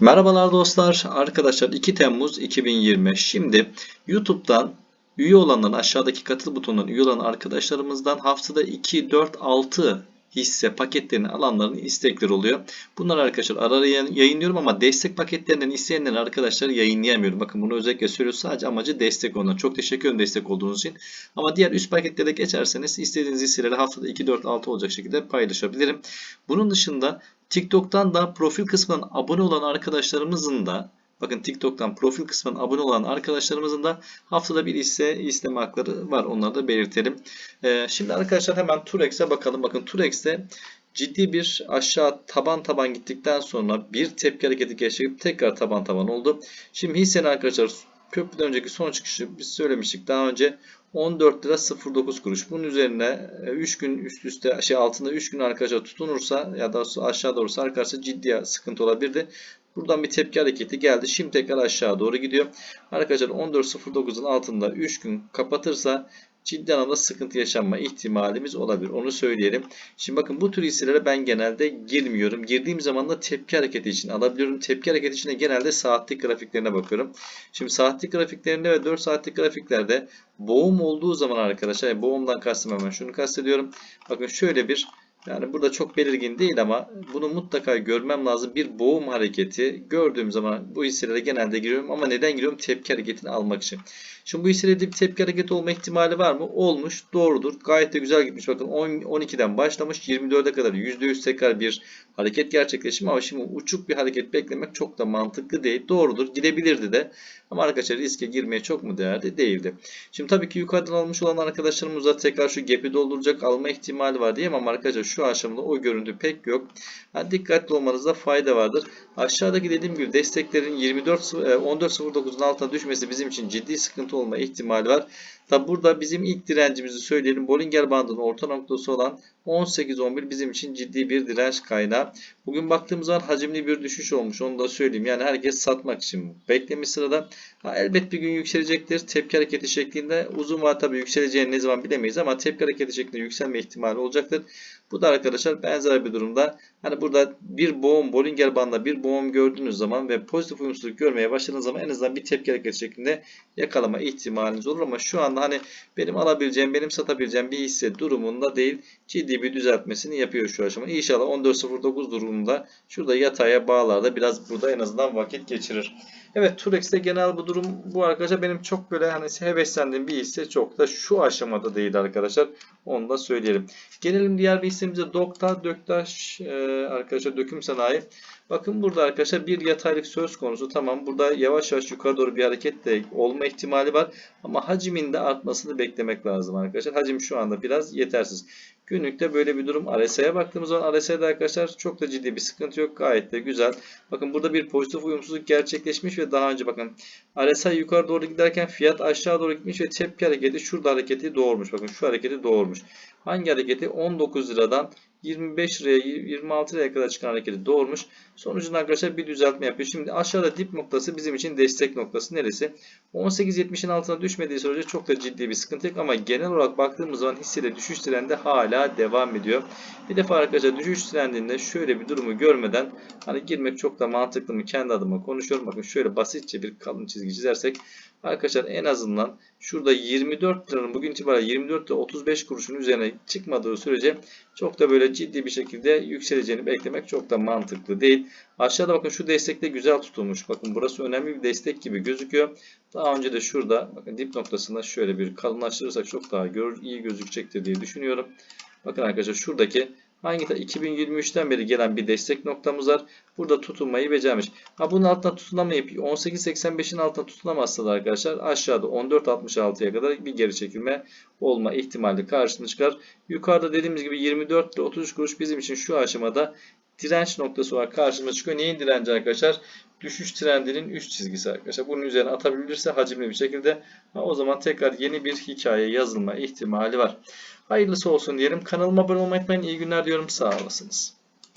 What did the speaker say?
Merhabalar dostlar. Arkadaşlar 2 Temmuz 2020. Şimdi YouTube'dan üye olanların aşağıdaki katıl butonundan üye olan arkadaşlarımızdan haftada 2, 4, 6 hisse paketlerini alanların istekleri oluyor. Bunları arkadaşlar ara ara yayınlıyorum ama destek paketlerinden isteyenleri arkadaşlar yayınlayamıyorum. Bakın bunu özellikle söylüyorum. Sadece amacı destek olmak. Çok teşekkür ederim destek olduğunuz için. Ama diğer üst paketlere geçerseniz istediğiniz hisseleri haftada 2, 4, 6 olacak şekilde paylaşabilirim. Bunun dışında TikTok'tan da profil kısmından abone olan arkadaşlarımızın da Bakın TikTok'tan profil kısmından abone olan arkadaşlarımızın da haftada bir ise isteme hakları var. Onları da belirtelim. Ee, şimdi arkadaşlar hemen Turex'e bakalım. Bakın Turex'te ciddi bir aşağı taban taban gittikten sonra bir tepki hareketi gerçekleşip tekrar taban taban oldu. Şimdi hissenin arkadaşlar köprüden önceki son çıkışı biz söylemiştik daha önce 14 lira 09 kuruş. Bunun üzerine 3 e, gün üst üste şey altında 3 gün arkadaşlar tutunursa ya da aşağı doğru sarkarsa ciddi sıkıntı olabilirdi. Buradan bir tepki hareketi geldi. Şimdi tekrar aşağı doğru gidiyor. Arkadaşlar 14.09'un altında 3 gün kapatırsa ciddi anlamda sıkıntı yaşanma ihtimalimiz olabilir. Onu söyleyelim. Şimdi bakın bu tür hisselere ben genelde girmiyorum. Girdiğim zaman da tepki hareketi için alabiliyorum. Tepki hareketi için de genelde saatlik grafiklerine bakıyorum. Şimdi saatlik grafiklerinde ve 4 saatlik grafiklerde boğum olduğu zaman arkadaşlar boğumdan kastım hemen şunu kastediyorum. Bakın şöyle bir yani burada çok belirgin değil ama bunu mutlaka görmem lazım. Bir boğum hareketi gördüğüm zaman bu hisselere genelde giriyorum ama neden giriyorum? Tepki hareketini almak için. Şimdi bu hisselerde bir tepki hareketi olma ihtimali var mı? Olmuş. Doğrudur. Gayet de güzel gitmiş. Bakın 10, 12'den başlamış. 24'e kadar %100 tekrar bir hareket gerçekleşmiş ama şimdi uçuk bir hareket beklemek çok da mantıklı değil. Doğrudur. Gidebilirdi de. Ama arkadaşlar riske girmeye çok mu değerli? Değildi. Şimdi tabii ki yukarıdan almış olan arkadaşlarımız da tekrar şu gap'i dolduracak alma ihtimali var diyemem ama arkadaşlar şu aşamada o görüntü pek yok. Yani dikkatli olmanızda fayda vardır. Aşağıdaki dediğim gibi desteklerin 24 14.09'un altına düşmesi bizim için ciddi sıkıntı olma ihtimali var. Tabi burada bizim ilk direncimizi söyleyelim. Bollinger bandının orta noktası olan 18-11 bizim için ciddi bir direnç kaynağı. Bugün baktığımız zaman hacimli bir düşüş olmuş. Onu da söyleyeyim. Yani herkes satmak için beklemiş sırada. Ha, elbet bir gün yükselecektir. Tepki hareketi şeklinde. Uzun var tabi yükseleceğini ne zaman bilemeyiz ama tepki hareketi şeklinde yükselme ihtimali olacaktır. Bu da arkadaşlar benzer bir durumda. Hani burada bir boğum, Bollinger bandında bir boğum gördüğünüz zaman ve pozitif uyumsuzluk görmeye başladığınız zaman en azından bir tepki hareketi şeklinde yakalama ihtimaliniz olur ama şu anda hani benim alabileceğim, benim satabileceğim bir hisse durumunda değil. Ciddi bir düzeltmesini yapıyor şu aşama. İnşallah 14.09 durumunda şurada yataya bağlarda biraz burada en azından vakit geçirir. Evet Turex'te genel bu durum bu arkadaşlar. Benim çok böyle hani heveslendiğim bir hisse çok da şu aşamada değil arkadaşlar. Onu da söyleyelim. Gelelim diğer bir hissemize Dokta, Döktaş e, arkadaşlar döküm sanayi. Bakın burada arkadaşlar bir yataylık söz konusu. Tamam burada yavaş yavaş yukarı doğru bir hareket de olma ihtimali var. Ama hacimin de artmasını beklemek lazım arkadaşlar. Hacim şu anda biraz yetersiz. Günlükte böyle bir durum. RSI'ye baktığımız zaman RSI'de arkadaşlar çok da ciddi bir sıkıntı yok. Gayet de güzel. Bakın burada bir pozitif uyumsuzluk gerçekleşmiş ve daha önce bakın RSI yukarı doğru giderken fiyat aşağı doğru gitmiş ve tepki hareketi şurada hareketi doğurmuş. Bakın şu hareketi doğurmuş. Hangi hareketi? 19 liradan 25 liraya 26 liraya kadar çıkan hareketi doğurmuş. Sonucunda arkadaşlar bir düzeltme yapıyor. Şimdi aşağıda dip noktası bizim için destek noktası neresi? 18.70'in altına düşmediği sürece çok da ciddi bir sıkıntı yok ama genel olarak baktığımız zaman hissede düşüş trendi hala devam ediyor. Bir defa arkadaşlar düşüş trendinde şöyle bir durumu görmeden hani girmek çok da mantıklı mı kendi adıma konuşuyorum. Bakın şöyle basitçe bir kalın çizgi çizersek arkadaşlar en azından şurada 24 liranın bugün itibariyle 24 lira 35 kuruşun üzerine çıkmadığı sürece çok da böyle ciddi bir şekilde yükseleceğini beklemek çok da mantıklı değil. Aşağıda bakın şu destekte güzel tutulmuş. Bakın burası önemli bir destek gibi gözüküyor. Daha önce de şurada bakın dip noktasında şöyle bir kalınlaştırırsak çok daha gör, iyi gözükecektir diye düşünüyorum. Bakın arkadaşlar şuradaki Hangi 2023'ten beri gelen bir destek noktamız var. Burada tutunmayı becermiş. Ha bunun altına tutunamayıp 18.85'in altına tutunamazsa da arkadaşlar aşağıda 14.66'ya kadar bir geri çekilme olma ihtimali karşına çıkar. Yukarıda dediğimiz gibi 24 ile 33 kuruş bizim için şu aşamada direnç noktası olarak karşımıza çıkıyor. Neyin direnci arkadaşlar? Düşüş trendinin üst çizgisi arkadaşlar. Bunun üzerine atabilirse hacimli bir şekilde ha, o zaman tekrar yeni bir hikaye yazılma ihtimali var. Hayırlısı olsun diyelim. Kanalıma abone olmayı unutmayın. İyi günler diyorum. Sağ olasınız.